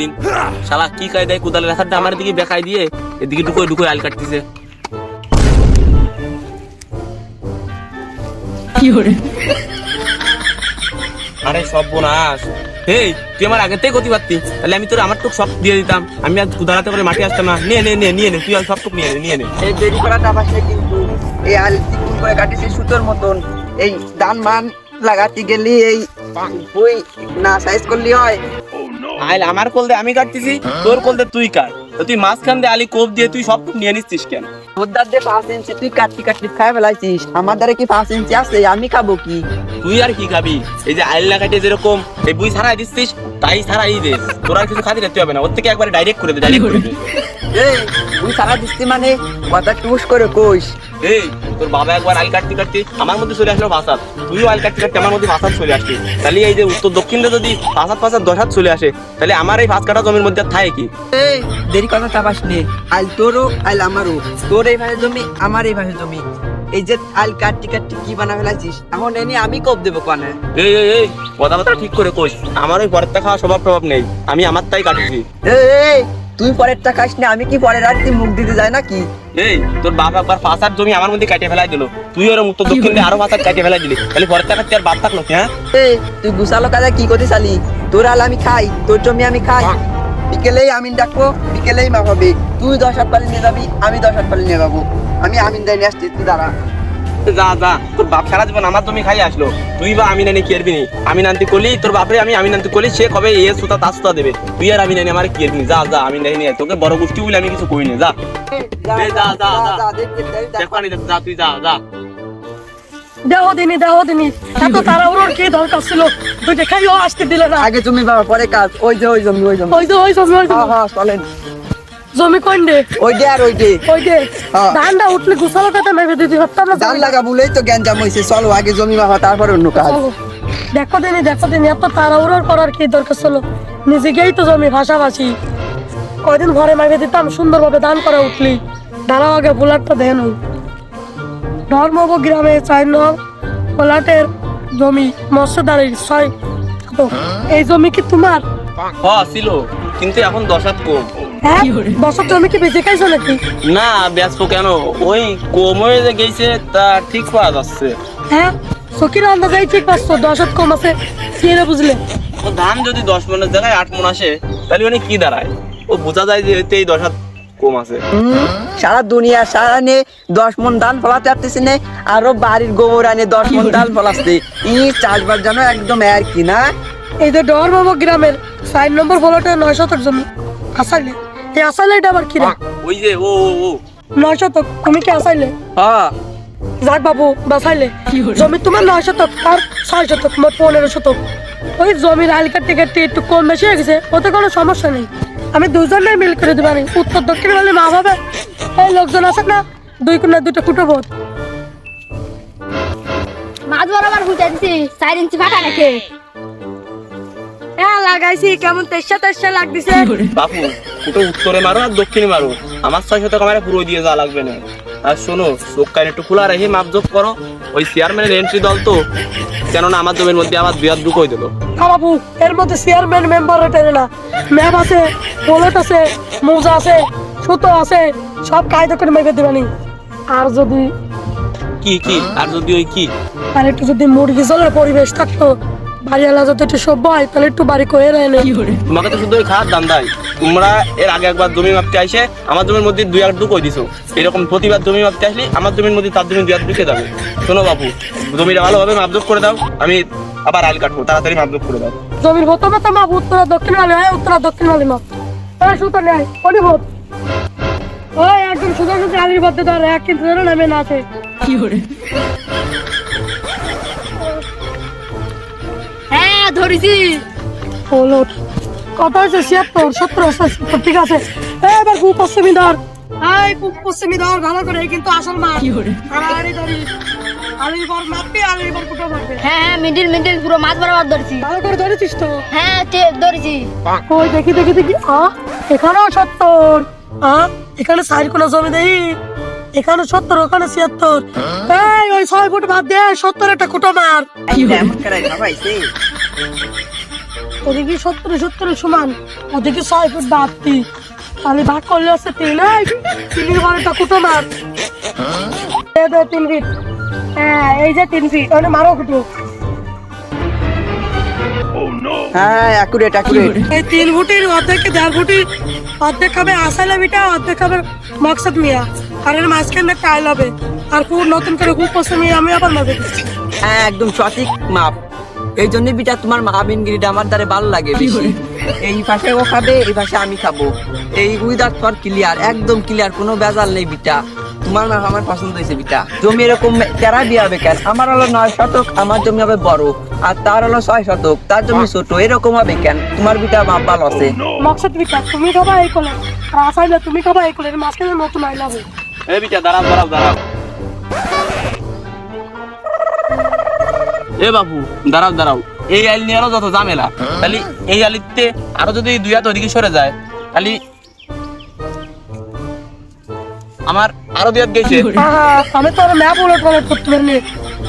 দিন শালা কি কায় দেয় কোদালের রাখারটা আমার দিকে বেকাই দিয়ে এদিকে ঢুকোয় ঢুকোয় আল কাটতেছে। আরে সব বোনাস। হেই তুই আমার থেকে গতি পারতি তাহলে আমি তোর আমার টুক সব দিয়ে দিতাম। আমি আর কুদালাতে করে মাঠে আসতাম না। নিয়ে নে নিয়ে নিয়ে নে তুই আর সব টুক নিয়ে নে নিয়ে নে। এই দেরি করাটা পাশে কিন্তু। এই আল চিকুন করে কাটিছে সুতোর মতন। এই দান মান লাগাতে গেলি এই বই না সাইজ করলি হয়। আইল আমার কোল দে আমি কাটতেছি তোর কোল দে তুই কাট। তো তুই মাঝখান দিয়ে আলি কোপ দিয়ে তুই সব নিয়ে নিচ্ছিস কেন? দাদে পাঁচ ইঞ্চি তুই কাটতি কাটতি খাই ফেলাইছিস। আমার দ্বারা কি পাঁচ ইঞ্চি আছে? আমি খাব কি? তুই আর কি খাবি? এই যে আইল কাটে যেরকম এই বুই ছাড়াই দিচ্ছিস তাই ছাড়াই দে। তোর আর কিছু খাতি রাখতে হবে না। ওর থেকে একবার ডাইরেক্ট করে দে ডাইরেক্ট করে দে। এই সারা দিচ্ছি মানে? কথা টুস করে কইস। এই তোর বাবা একবার আইল কাটতে কাটতে আমার মধ্যে চলে আসলো তুইও আইল কাটতে কাটতে আমার মধ্যে চলে আসছিস তাহলে এই যে উত্তর দক্ষিণে যদি দশাত চলে আসে তাহলে আমার এই ভাত কাটা জমির মধ্যে থাকে কি? এই দেরি কথা চাপাস নে আইল তোরও আইল আমারও। তোর এই ভাষে জমি আমার এই ভাষে জমি। এই যে আইল কাটতি কাটতি কি বানা ফেলাইছিস এখন এনে আমি কোপ দেবো কানে? এই এই এই ঠিক করে কইস। আমার ওই পরেরটা খাওয়া স্বভাব প্রভাব নেই। আমি আমার তাই কাটছি। এই, তুই পরেরটা খাস না আমি কি পরের রাত্রি মুখ দিতে যাই নাকি? এই তোর বাবা একবার ফাঁসার জমি আমার মধ্যে কাটে ফেলাই দিল। তুই ওর উত্তর দক্ষিণ দিয়ে আরও ফাঁসার কাটে ফেলাই দিলি। তাহলে পরের টাকা আর বাদ থাকল হ্যাঁ? তুই গুছালো কাজে কি করতে চালি? তোর আল আমি খাই তোর জমি আমি খাই। বিকেলেই আমিন ডাকবো বিকেলেই মা হবে তুই দশ হাত পালি নিয়ে যাবি আমি দশ হাত পালি নিয়ে যাব। আমি আমিন দেয় নিয়ে আসছি তুই দাঁড়া। যা যা তোর বাপ সারা জীবন আমার জমি খাই আসলো। তুই বা আমি নানি কেরবি নি আমি নান্তি করলি তোর বাপরে আমি আমি নান্তি করলি সে কবে এ সুতা তা সুতা দেবে? তুই আর আমি নানি আমার কেরবি নি যা যা আমি নানি নিয়ে তোকে বড় গোষ্ঠী বলে আমি কিছু কই না যা। যা, যা, যা। যা তুই যা যা। দেহ দিনি দেহ দিনি এত তাড়াহুড়োর কি দরকার ছিল? তুই দেখাইও আসতে দিলে না। আগে তুমি বাবা পরে কাজ ওই যে ওই জমি ওই জমি। ওই যে ওই জমি ওই হ্যাঁ জমি। হ্যাঁ চলেন। জমি দে? ওই যে আর ওই যে ওই যে হ্যাঁ। ধানটা উঠলে গুছালো কথা দিতে হতাম না ধান লাগা বলেই তো জ্ঞানজাম হয়েছে চলো আগে জমি বাবা তারপরে অন্য কাজ। দেখো দিনি দেখো দিনি এত তাড়াহুড়োর করার কি দরকার ছিল। নিজেকেই তো জমি ভাষাভাষি। কয়দিন ঘরে মাইবে দিতাম সুন্দরভাবে দান করে উঠলি। দাঁড়াও আগে বুলাটটা দেন ধর্মব গ্রামে চার নং পোলাটের জমি মৎস্যদারির ছয়। এই জমি কি তোমার? হ ছিল কিন্তু এখন দশাত কম। হ্যাঁ? জমি কি বেঁচে খাইছো নাকি? না ব্যস্ত কেন? ওই কম হয়ে যে গেছে তা ঠিক পাওয়া যাচ্ছে। হ্যাঁ? সকির আন্দাজাই ঠিক পাচ্ছ দশ হাত কম আছে। কি বুঝলে? ও ধান যদি দশ মনের জায়গায় আট মন আসে তাহলে মানে কি দাঁড়ায়? ও বোঝা যায় যে এই দশ হাত কম আছে। সারা দুনিয়া সারা নে দশ মন ধান ফলাতে পারতেছি নে আরও বাড়ির গোবর আনে দশ মন ধান ফলাচ্ছে ই চাষবাস যেন একদম আর কি না? এই যে ডর বাবু গ্রামের সাইড নম্বর বলটা নয় শতক জমি। আসাইলে। এই আসাইলে এটা আবার কি রে? ওই যে ও ও ও। নয় শতক তুমি কি আসাইলে? হ্যাঁ। যাক বাবু বাসাইলে জমি তোমার নয় শতক আর ছয় শতক মোট পনেরো শতক। ওই জমির আল কাটতে কাটতে একটু কম বেশি হয়ে গেছে ওতে কোনো সমস্যা নেই। আমি দুজনে মিল করে দেবো উত্তর দক্ষিণ বলে মা ভাবে এই লোকজন আছে না দুই কোনা দুটো কুটো বোধ মাছ বরাবর ফুটে দিছি চার ইঞ্চি ফাটা রেখে হ্যাঁ লাগাইছি কেমন তেসা তেসা লাগতেছে। বাপু ওটা উত্তরে মারো আর দক্ষিণে মারো। আমার সাথে কামারে আমার পুরো দিয়ে যাওয়া লাগবে না। আর শোনো চোখ কান একটু খোলা রেখে মাপজোপ করো। ওই চেয়ারম্যানের এন্ট্রি দল তো কেননা আমার জমির মধ্যে আবার দুই হাত দিল হ্যাঁ বাবু এর মধ্যে চেয়ারম্যান মেম্বার টেনে না। ম্যাপ আছে বুলেট আছে মোজা আছে সুতো আছে সব কায়দা করে মেপে দিবানি আর যদি কি কি? আর যদি ওই কি? আর একটু যদি মুরগি জলের পরিবেশ থাকতো বাড়িওয়ালা যদি একটু সভ্য হয় তাহলে একটু বাড়ি কয়ে নেয় না। তোমাকে তো শুধু ওই খাওয়ার দাম দেয়। তোমরা এর আগে একবার জমি মাপতে আসে আমার জমির মধ্যে দুই হাত কই দিছো? এরকম প্রতিবার জমি মাপতে আসলে আমার জমির মধ্যে তার জমি দুই হাত ঢুকে যাবে। শোনো বাবু জমিটা ভালোভাবে মাপজোপ করে দাও আমি আবার আল কাটবো তাড়াতাড়ি মাপজোপ করে দাও। জমির প্রথমে তো মাপ উত্তর দক্ষিণ মালি হয় উত্তর দক্ষিণ মালি মাপ। এই সুতো নেয় অনিভব ওই একদম সুতো সুতো আলির মধ্যে ধর এক কিন্তু ধরে নামে না আছে। কি করে হ্যাঁ ধরেছি। কত হয়েছে ছিয়াত্তর সত্তর সত্তর ঠিক আছে। এবার পূব পশ্চিমী ধর এই পূব পশ্চিমী ধর ভালো করে কিন্তু আসল মাছ আড়াআড়ি ধরি আলির পর মাপবি আলির পর কুটো মারবে হ্যাঁ হ্যাঁ মিডিল মিডিল পুরো মাছ বরাবর ধরেছি। ভালো করে ধরেছিস তো? হ্যাঁ তে- ধরেছি। দেখি দেখি দেখি। আ এখানেও সত্তর। আ এখানে সাইড কোনো জমি দেই। এখানে সত্তর ওখানে ছিয়াত্তর। এই ওই ছয় ফুট বাদ দে সত্তর একটা কুটো মার। ওদিকে সত্তর সত্তর সমান ওদিকে ছয় ফুট বাড়তি। তাহলে ভাগ করলে হচ্ছে তিন তিনের বারোটা কুটো মার? তিন ফিট হ্যাঁ এই যে তিন ফিট ওখানে মারো কুটো হ্যাঁ অ্যাকুরেট অ্যাকুরেট এই তিন ফুটির অর্ধেক দেড় ফুটি অর্ধেক খাবে আসাইলা বিটা অর্ধেক খাবে মকসদ মিয়া। আর এর মাঝখানে টাইল হবে। আর খুব নতুন করে খুব পছন্দ আমি আবার হ্যাঁ একদম সঠিক মাপ। এই জন্য বিটা তোমার মাহাবিনগিরিটা আমার দ্বারা ভালো লাগে বেশি। এই পাশে ও খাবে এই পাশে আমি খাব। এই উইদাউট ফর ক্লিয়ার একদম ক্লিয়ার কোনো বেজাল নেই বিটা। তোমার মাপ আমার পছন্দ হয়েছে বিটা। জমি এরকম তেরা দিয়ে হবে কেন? আমার হলো নয় শতক আমার জমি হবে বড়। আর তার হলো ছয় শতক তার জমি ছোট এরকম হবে কেন? তোমার বিটা মাপ ভালো আছে। মকসদ বিটা তুমি খাবা এই কোলে। আর আসাইলা তুমি খাবা এই কোলে মাঝখানে নতুন আইল হবে এই বিটা দাঁড়াও দাঁড়াও দাঁড়াও। এ বাবু, দাঁড়াও দাঁড়াও। এই আইল নিয়ে আরও যত ঝামেলা, তাহলে এই আলিতে আরও যদি দুই হাত ওদিকে সরে যায়, তাহলে আমার আরও দুই হাত গেছে। আমি তো আরও ম্যাপ উলট পালট করতে পারিনি।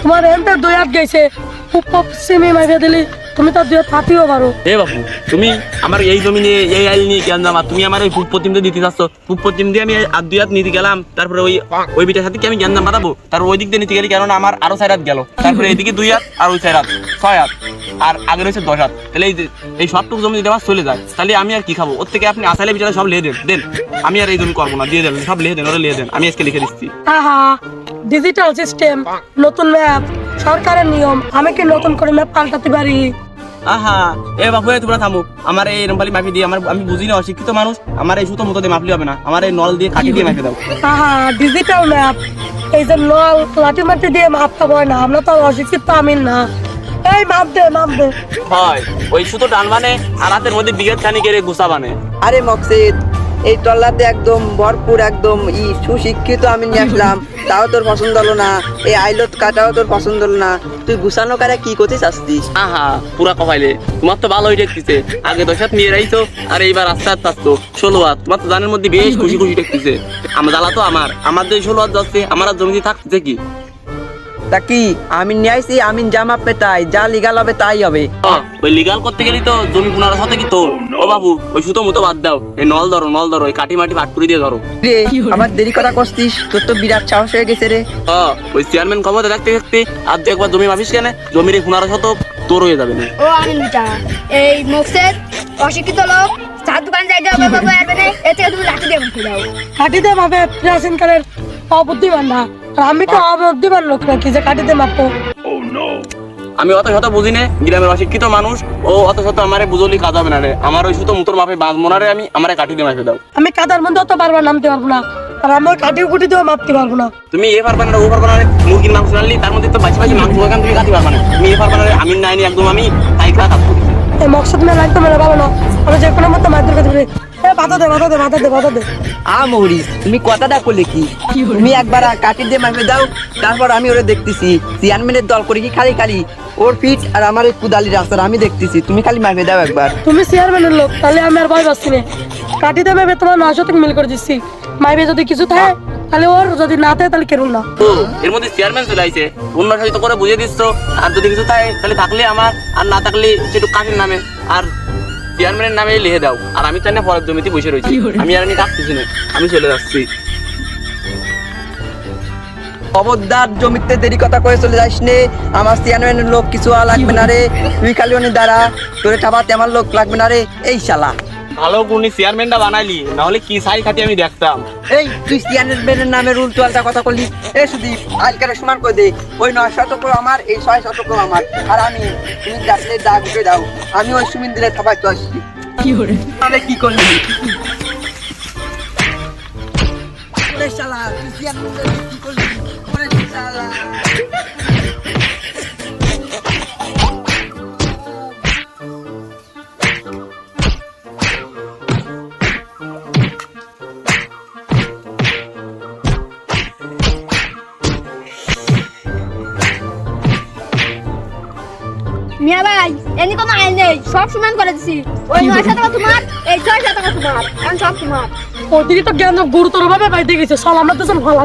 তোমার এমটা দুই হাত গেছে। খুব পশ্চিমে মাইবে দিলি। তুমি তো দুই হাত ফাটিও পারো। এ বাবু তুমি আমার এই জমি নিয়ে এই আইল নিয়ে কেন জামা তুমি আমার এই পশ্চিম দিয়ে দিতে চাচ্ছ পশ্চিম দিয়ে আমি আর দুই হাত নিতে গেলাম। তারপরে ওই ওই বিটার সাথে কি আমি জ্ঞান বাঁধাবো তারপর ওই দিক দিয়ে নিতে গেলে কেননা আমার আরও চার হাত গেল। তারপরে এইদিকে দুই হাত আর ওই চার হাত ছয় হাত। আর আগে রয়েছে দশ হাত। তাহলে এই যে- এই সবটুকু জমি যদি আমার চলে যায় তাহলে আমি আর কি খাব? ওর থেকে আপনি আসালে বিচারে সব লিখে দেন দেন। আমি আর এই জমি করব না দিয়ে দেন। সব লিখে দেন ওরা লিখে দেন। আমি আজকে লিখে দিচ্ছি। আহা ডিজিটাল সিস্টেম নতুন ম্যাপ সরকারের নিয়ম আমি কি নতুন করে ম্যাপ পাল্টাতে পারি? আহা এ বাবু এ তোমরা থামো। আমার এই এরম মাপি দিয়ে আমার আমি বুঝি না অশিক্ষিত মানুষ আমার এই সুতো মতো দিয়ে মাপলি হবে না। আমার এই নল দিয়ে কাটি দিয়ে মাপে দাও। আহা ডিজিটাল ম্যাপ। এই যে নল লাঠি মাটি দিয়ে মাপতে হয় না আমরা তো অশিক্ষিত আমিন না। এই মাপ দে মাপ দে। হয় ওই সুতো টান মানে আর হাতের মধ্যে বিঘের খানি কেড়ে গুছা বানে। আরে মকসিদ এই টল্লাতে একদম ভরপুর একদম ই সুশিক্ষিত আমি নিয়ে আসলাম। তাও তোর পছন্দ হলো না। এই আইলত কাটাও তোর পছন্দ হলো না। তুই গুছানো কারে কি করতে চাচ্ছিস আহা, পুরা কপাইলে। তোমার তো ভালোই দেখতেছে। আগে দশ হাত নিয়ে রাইছো, আর এইবার আস্তে আস্তে আসতো ষোলো হাত। তোমার তো জানের মধ্যে বেশ খুশি খুশি দেখতেছে। আমার জ্বালা তো আমার। আমার যে ষোলো হাত যাচ্ছে, আমার আর জমিতে থাকতেছে কি? তা কি? আমি নিয়ে আইছি আমি যা মাপবে তাই যা লিগাল হবে তাই হবে। ওই লিগাল করতে গেলি তো জমি পুনার সাথে কি তোর? ও বাবু ওই সুতো মতো বাদ দাও এই নল ধরো নল ধরো ওই কাটি মাটি ভাট করে দিয়ে ধরো। রে আমার দেরি কথা করছিস তোর তো বিরাট সাহস হয়ে গেছে রে। ও, ওই চেয়ারম্যান ক্ষমতা থাকতে থাকতে আর তুই একবার জমি মাপিস কেন জমির এই পুনার শতক তোর হয়ে যাবে না। ও আমিন বিটা এই মকসেদ অশিক্ষিত লোক চার দোকান যাই যাও বাবা পারবে থেকে তুমি লাঠি দিয়ে মুখে দাও মাপে প্রাচীন কালের অবুদ্ধিমান না আমি তো অবুদ্ধিমান লোক নাকি যে কাটিতে মাপবো আমি অত শত বুঝি না গ্রামের অশিক্ষিত মানুষ ও অত শত আমারে বুঝলি কাজ হবে না রে। আমার ওই সুতো মুতোর মাপে বাঁধ মোনারে আমি আমারে কাটি দিয়ে মাপে দাও। আমি কাদার মধ্যে অত বারবার নামতে পারব না আর আমি ওই কাটি দিয়েও মাপতে পারব না। তুমি এ পারবে না ও পারবে না রে। মুরগির মাংস তার মধ্যে তো বাইশে বাইশে মাংস ওখান তুমি কাটি পারবে না। তুমি এ পারবে না আমি নাইনি একদম আমি তাই কাজ এই মকসদ মেলা একদম মেলা ভালো না। আমি যে কোনো মতো মায়ের কাছে বাধা দে বাধা দে বাধা দে বাধা দে। আ মৌরি তুমি কথাটা করলে কি? তুমি একবার কাটি দিয়ে মাপে দাও তারপর আমি ওরে দেখতেছি। চেয়ারম্যানের দল করে কি খালি খালি? ওর ফিট আর আমার এই কুদালি রাস্তার আমি দেখতেছি তুমি খালি মাপে দাও একবার। তুমি চেয়ারম্যানের লোক তাহলে আমি আর ভয় পাচ্ছি না। কাটিতে মাইবে তোমার নয়শো থেকে মিল করে দিচ্ছি মাইবে যদি কিছু থাকে তাহলে ওর যদি না থাকে তাহলে কেরুল না। এর মধ্যে চেয়ারম্যান চলে আইছে। অন্য সাথে করে বুঝিয়ে দিচ্ছ। আর যদি কিছু থাকে তাহলে থাকলে আমার আর না থাকলে সেটু কাকের নামে। আর চেয়ারম্যানের নামে লিখে দাও। আর আমি তাই না পরের জমিতে বসে রয়েছি। আমি আর আমি কাটতেছি না। আমি চলে যাচ্ছি। খবরদার জমিতে দেরি কথা কয়ে চলে যাস নে। আমার চেয়ারম্যানের লোক কিছু আর লাগবে না রে। তুই খালি অনেক দ্বারা তোরে ঠাবাতে আমার লোক লাগবে না রে। এই শালা। ভালো কোনি চেয়ারম্যানটা বানাইলি না হলে কি সাই খাতি আমি দেখতাম? এই তুই চেয়ারম্যানের নামে রুল টুয়ালটা কথা বললি। এ শুধু আজকাল সমান করে দে? ওই নয় শতক আমার এই ছয় শতক আমার। আর আমি তুমি ডাকলে দাগ উঠে দাও। আমি ওই সুমিন দিলে থাবাই তো আসছি। কি করে তাহলে কি করলি? ওরে শালা তুই চেয়ারম্যানের কি করলি? ওরে শালা? মিয়া ভাই এনি কোনো আইন নেই সব সমান করে দিছি। ওই নয় টাকা তোমার এই ছয়শো টাকা তোমার এখন সব তোমার। ওদিকে তো জ্ঞান গুরুতর ভাবে বাইতে গেছে চল আমরা তো ভালো